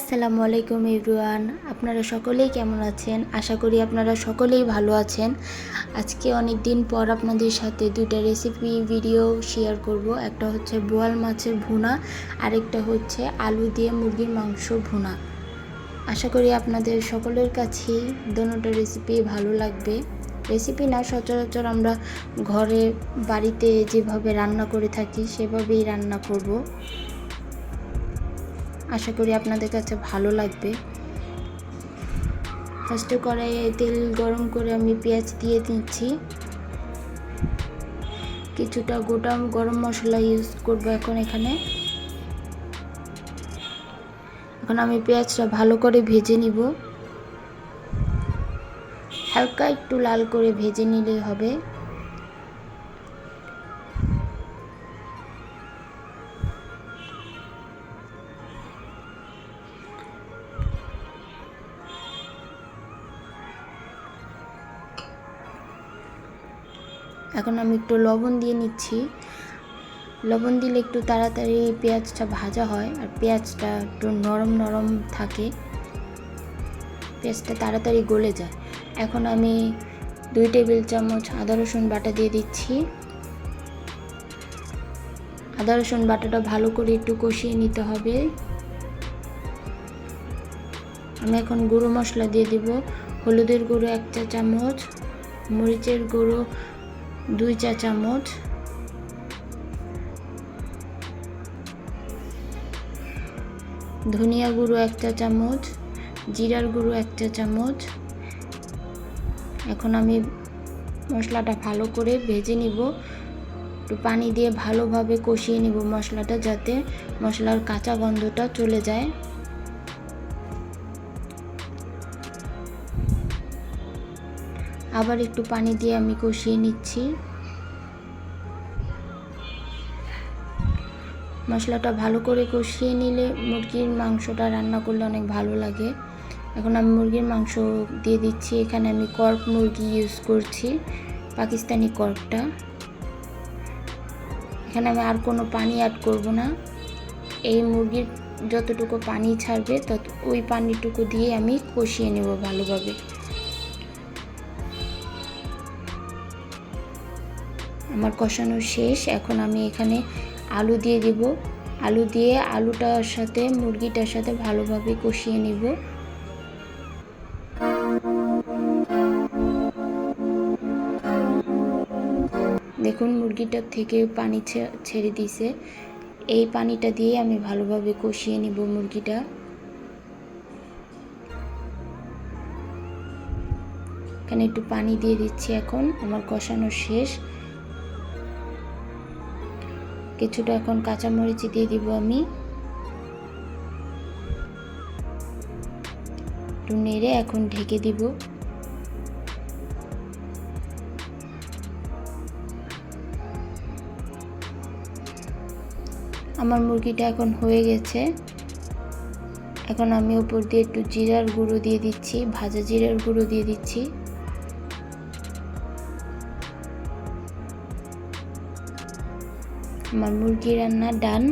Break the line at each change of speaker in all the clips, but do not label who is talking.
আসসালামু আলাইকুম এভরিওয়ান। আপনারা সকলেই কেমন আছেন? আশা করি আপনারা সকলেই ভালো আছেন। আজকে অনেক দিন পর আপনাদের সাথে দুইটা রেসিপি ভিডিও শেয়ার করব। একটা হচ্ছে বোয়াল মাছের ভুনা, আরেকটা হচ্ছে আলু দিয়ে মুরগির মাংস ভুনা। আশা করি আপনাদের সকলের কাছেই দোনোটা রেসিপি ভালো লাগবে। রেসিপি না, সচরাচর আমরা ঘরে বাড়িতে যেভাবে রান্না করে থাকি, সেভাবেই রান্না করব। আশা করি আপনাদের কাছে ভালো লাগবে। ফার্স্টে কড়াইয়ে তেল গরম করে আমি পেঁয়াজ দিয়ে দিচ্ছি। কিছুটা গোটা গরম মশলা ইউজ করব এখন এখানে। এখন আমি পেঁয়াজটা ভালো করে ভেজে নিব। হালকা একটু লাল করে ভেজে নিলেই হবে। এখন আমি একটু লবণ দিয়ে নিচ্ছি। লবণ দিলে একটু তাড়াতাড়ি পেঁয়াজটা ভাজা হয় আর পেঁয়াজটা একটু নরম নরম থাকে। পেঁয়াজটা তাড়াতাড়ি গলে যায়। এখন আমি দুই টেবিল চামচ আদা রসুন বাটা দিয়ে দিচ্ছি। আদা রসুন বাটাটা ভালো করে একটু কষিয়ে নিতে হবে। আমি এখন গুঁড়ো মশলা দিয়ে দিব। হলুদের গুঁড়ো এক চা চামচ, মরিচের গুঁড়ো দুই চা চামচ। ধনিয়া গুঁড়ো এক চা চামচ, জিরার গুঁড়ো এক চা চামচ। এখন আমি মশলাটা ভালো করে ভেজে নিব। একটু পানি দিয়ে ভালোভাবে কষিয়ে নিব মশলাটা যাতে মশলার কাঁচা গন্ধটা চলে যায়। আবার একটু পানি দিয়ে আমি কষিয়ে নিচ্ছি। মশলাটা ভালো করে কষিয়ে নিলে মুরগির মাংসটা রান্না করলে অনেক ভালো লাগে। এখন আমি মুরগির মাংস দিয়ে দিচ্ছি। এখানে আমি কর্ক মুরগি ইউজ করছি, পাকিস্তানি কর্কটা। এখানে আমি আর কোনো পানি অ্যাড করব না। এই মুরগির যতটুকু পানি ছাড়বে, তত, ওই পানিটুকু দিয়ে আমি কষিয়ে নেব ভালোভাবে। আমার কষানো শেষ। এখন আমি এখানে আলু দিয়ে দিব। আলু দিয়ে আলুটার সাথে, মুরগিটার সাথে ভালোভাবে কষিয়ে নিব। দেখুন মুরগিটার থেকে পানি ছেড়ে দিছে। এই পানিটা দিয়ে আমি ভালোভাবে কষিয়ে নিব মুরগিটা। এখানে একটু পানি দিয়ে দিচ্ছি এখন। আমার কষানো শেষ। কিছুটা এখন কাঁচামরিচ দিয়ে দিব আমি। একটু নেড়ে এখন ঢেকে দিব। আমার মুরগিটা এখন হয়ে গেছে। এখন আমি উপর দিয়ে একটু জিরার গুঁড়ো দিয়ে দিচ্ছি, ভাজা জিরার গুঁড়ো দিয়ে দিচ্ছি। আমার মুরগি রান্না ডান।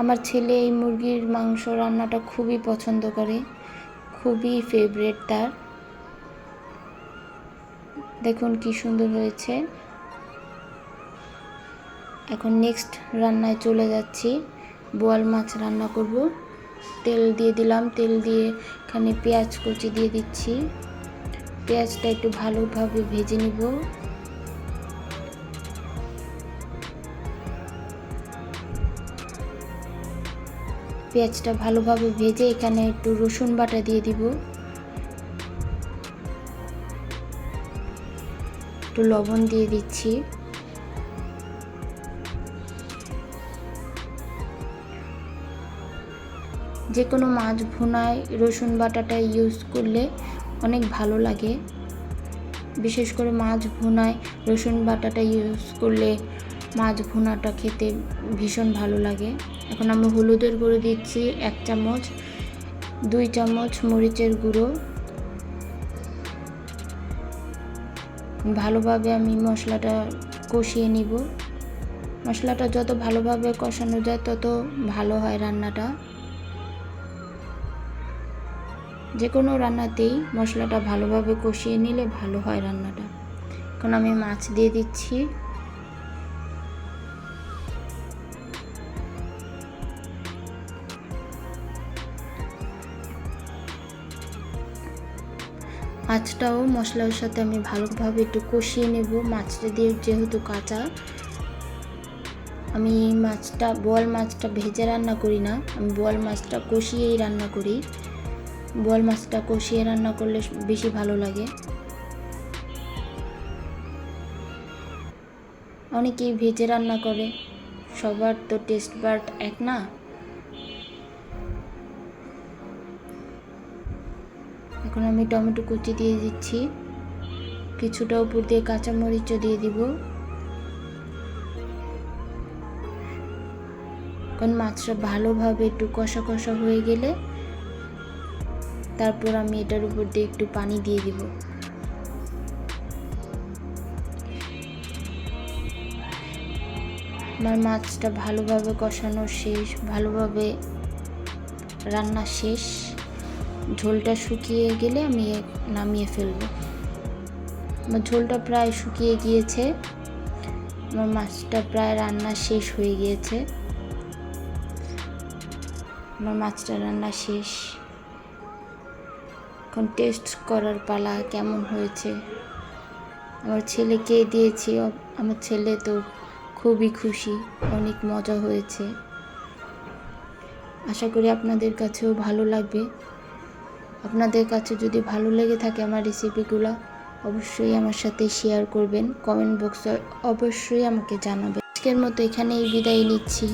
আমার ছেলে এই মুরগির মাংস রান্নাটা খুবই পছন্দ করে, খুবই ফেভারেট তার। দেখুন কি সুন্দর হয়েছে। এখন নেক্সট রান্নায় চলে যাচ্ছি, বোয়াল মাছ রান্না করব। তেল দিয়ে দিলাম। তেল দিয়ে এখানে পেঁয়াজ কুচি দিয়ে দিচ্ছি। পেঁয়াজটা একটু ভালোভাবে ভেজে নিব। পেঁয়াজটা ভালোভাবে ভেজে এখানে একটু রসুন বাটা দিয়ে দিব। একটু লবণ দিয়ে দিচ্ছি। যে কোনো মাছ ভুনায় রসুন বাটাটা ইউজ করলে অনেক ভালো লাগে। বিশেষ করে মাছ ভুনায় রসুন বাটাটা ইউজ করলে মাছ ভুনাটা খেতে ভীষণ ভালো লাগে। এখন আমি হলুদের গুঁড়ো দিচ্ছি এক চামচ, দুই চামচ মরিচের গুঁড়ো। ভালোভাবে আমি মশলাটা কষিয়ে নিব। মশলাটা যত ভালোভাবে কষানো যায় তত ভালো হয় রান্নাটা। যে কোনো রান্নাতেই মশলাটা ভালোভাবে কষিয়ে নিলে ভালো হয় রান্নাটা। এখন আমি মাছ দিয়ে দিচ্ছি। মাছটাও মশলার সাথে আমি ভালোভাবে একটু কষিয়ে নেব। মাছটা দিয়ে যেহেতু কাঁচা, আমি মাছটা, বোয়াল মাছটা ভেজে রান্না করি না। আমি বোয়াল মাছটা কষিয়েই রান্না করি। বোয়াল মাছটা কষিয়ে রান্না করলে বেশি ভালো লাগে। অনেকেই ভেজে রান্না করে, সবার তো টেস্ট বার্ট এক না? এখন আমি টমেটো কুচি দিয়ে দিচ্ছি। কিছুটা উপর দিয়ে কাঁচামরিচও দিয়ে দিব। এখন মাছটা ভালোভাবে একটু কষা কষা হয়ে গেলে তারপর আমি এটার উপর দিয়ে একটু পানি দিয়ে দিব। আমার মাছটা ভালোভাবে কষানো শেষ, ভালোভাবে রান্না শেষ। ঝোলটা শুকিয়ে গেলে আমি নামিয়ে ফেলব। আমার ঝোলটা প্রায় শুকিয়ে গিয়েছে। আমার মাছটা প্রায় রান্না শেষ হয়ে গিয়েছে। আমার মাছটা রান্না শেষ। এখন টেস্ট করার পালা কেমন হয়েছে? আমার ছেলেকে দিয়েছি আমার ছেলে তো খুবই খুশি, অনেক মজা হয়েছে। আশা করি আপনাদের কাছেও ভালো লাগবে। আপনাদের কাছে যদি ভালো লেগে থাকে আমার রেসিপিগুলো অবশ্যই আমার সাথে শেয়ার করবেন কমেন্ট বক্সে অবশ্যই আমাকে জানাবেন। আজকের মতো এখানেই বিদায় নিচ্ছি।